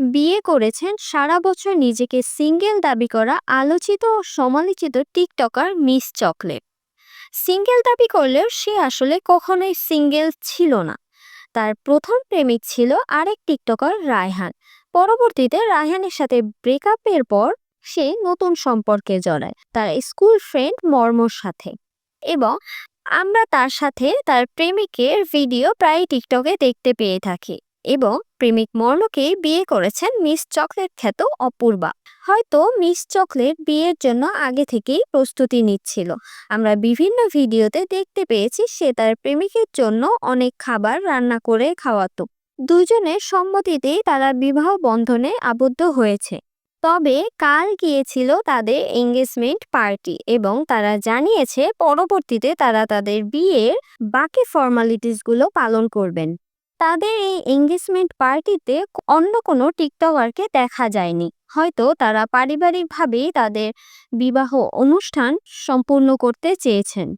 বিয়ে করেছেন সারা বছর নিজেকে সিঙ্গেল দাবি করা আলোচিত ও সমালোচিত টিকটকার মিস চকলেট। সিঙ্গেল দাবি করলেও সে আসলে কখনোই সিঙ্গেল ছিল না। তার প্রথম প্রেমিক ছিল আরেক টিকটকার রায়হান। পরবর্তীতে রায়হানের সাথে ব্রেকআপের পর সে নতুন সম্পর্কে জড়ায় তার স্কুল ফ্রেন্ড মর্মর সাথে। এবং আমরা তার সাথে তার প্রেমিকের ভিডিও প্রায় টিকটকে দেখতে পেয়ে থাকি। এবং প্রেমিক মর্মকে বিয়ে করেছেন মিস চকলেট খ্যাত অপূর্বা। হয়তো মিস চকলেট বিয়ের জন্য আগে থেকেই প্রস্তুতি নিচ্ছিল। আমরা বিভিন্ন ভিডিওতে দেখতে পেয়েছি সে তার প্রেমিকের জন্য অনেক খাবার রান্না করে খাওয়াতো। দুজনের সম্মতিতেই তারা বিবাহ বন্ধনে আবদ্ধ হয়েছে। তবে কাল গিয়েছিল তাদের এঙ্গেজমেন্ট পার্টি এবং তারা জানিয়েছে পরবর্তীতে তারা তাদের বিয়ের বাকি ফর্মালিটিসগুলো পালন করবেন। তাদের এই এঙ্গেজমেন্ট পার্টিতে অন্য কোনো টিকটকারকে দেখা যায়নি। হয়তো তারা পারিবারিকভাবেই তাদের বিবাহ অনুষ্ঠান সম্পূর্ণ করতে চেয়েছেন।